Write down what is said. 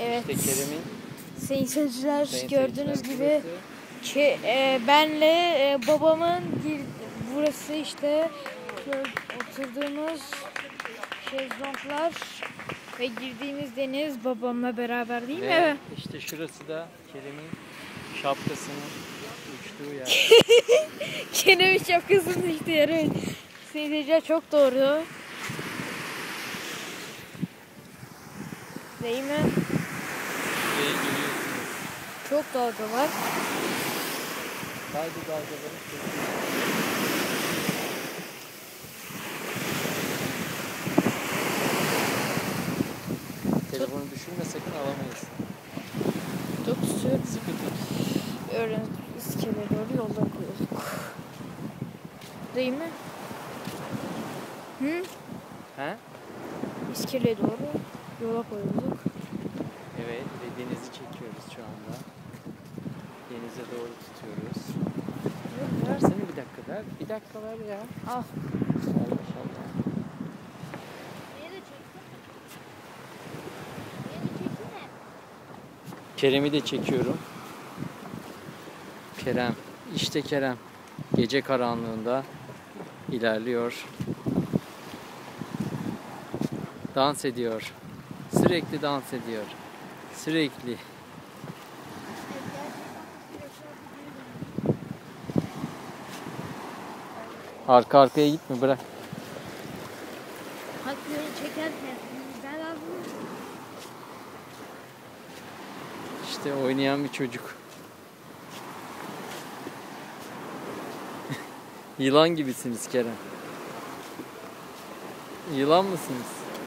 Evet. İşte Kerem'in Sayın seyirciler gördüğünüz gibi ki e, benle e, babamın gir, burası işte oturduğumuz şezlonglar ve girdiğimiz deniz babamla beraber değil mi? Evet. işte şurası da Kerem'in şapkasının uçtuğu yer. Kenevi şapkasının işte yeri. Sayın seyirciler çok doğru. Değil mi? Çok dalga var. Haydi dalgaları. Telefonu düşürme sakın alamayız. Çok tutuyorum. Sıkı tut. Öyle iskeleye doğru yolda koyuyorduk. Değil mi? Hı? He? İskeleye doğru yola koyuyorduk. Denize doğru tutuyoruz. Versene bir dakika ver. Bir dakika ver ya. Al. Allah Allah. Kerem'i de çekiyorum. Kerem. İşte Kerem. Gece karanlığında ilerliyor. Dans ediyor. Sürekli dans ediyor. Sürekli. Arka arkaya gitme bırak. Hadi beni çekerken ben aldım. İşte oynayan bir çocuk. Yılan gibisiniz Kerem. Yılan mısınız?